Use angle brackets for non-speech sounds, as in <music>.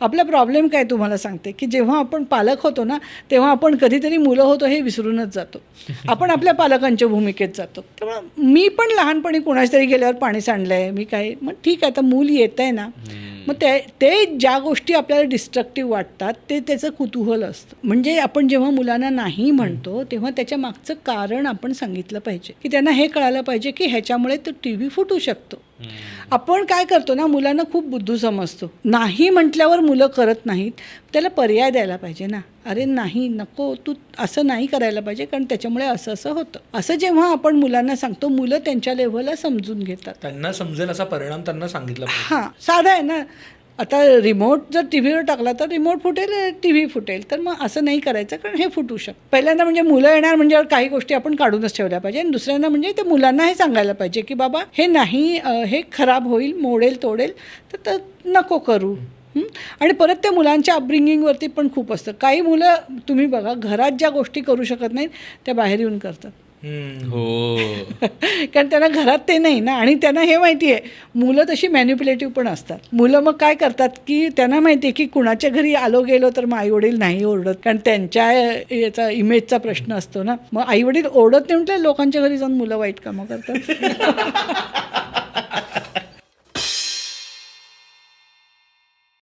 आपला प्रॉब्लेम काय तुम्हाला सांगते? की जेव्हा आपण पालक होतो ना तेव्हा आपण कधीतरी मुलं होतो हे विसरूनच जातो. आपण आपल्या पालकांच्या भूमिकेत जातो. त्यामुळं मी पण लहानपणी कुणाच तरी गेल्यावर पाणी सांडलं आहे मी काय मग ठीक आहे आता मूल येत आहे ना मग ते ते ज्या गोष्टी आपल्याला डिस्ट्रक्टिव्ह वाटतात ते त्याचं कुतूहल असतं. म्हणजे आपण जेव्हा मुलांना नाही म्हणतो तेव्हा त्याच्या मागचं कारण आपण सांगितलं पाहिजे. की त्यांना हे कळायला पाहिजे की ह्याच्यामुळे तो टी व्ही फुटू शकतो. आपण काय करतो ना मुलांना खूप बुद्धू समजतो. नाही म्हटल्यावर मुलं करत नाहीत. त्याला पर्याय द्यायला पाहिजे ना. अरे नाही नको तू असं नाही करायला पाहिजे कारण त्याच्यामुळे असं असं होतं. असं जेव्हा आपण मुलांना सांगतो मुलं त्यांच्या लेव्हलला समजून घेतात. त्यांना समजेल असा परिणाम त्यांना सांगितला हां साधा आहे ना आता रिमोट जर टी व्हीवर टाकला तर रिमोट फुटेल टी व्ही फुटेल. तर मग असं नाही करायचं कारण हे फुटू शकतं. पहिल्यांदा म्हणजे मुलं येणार म्हणजे काही गोष्टी आपण काढूनच ठेवल्या पाहिजे. आणि दुसऱ्यांदा म्हणजे ते मुलांना हे सांगायला पाहिजे की बाबा हे नाही हे खराब होईल मोडेल तोडेल तर नको करू. आणि परत त्या मुलांच्या अपब्रिंगिंगवरती पण खूप असतं. काही मुलं तुम्ही बघा घरात ज्या गोष्टी करू शकत नाहीत त्या बाहेर येऊन करतात. हो. <laughs> कारण त्यांना घरात ते नाही ना. आणि त्यांना हे माहिती आहे मुलं तशी मॅन्युप्युलेटिव्ह पण असतात. मुलं मग काय करतात की त्यांना माहिती आहे की कुणाच्या घरी आलो गेलो तर मग आईवडील नाही ओरडत. कारण त्यांच्या याचा इमेजचा प्रश्न असतो ना. मग आईवडील ओरडत नाही म्हटलं लोकांच्या घरी जाऊन मुलं वाईट कामं करतात. <laughs>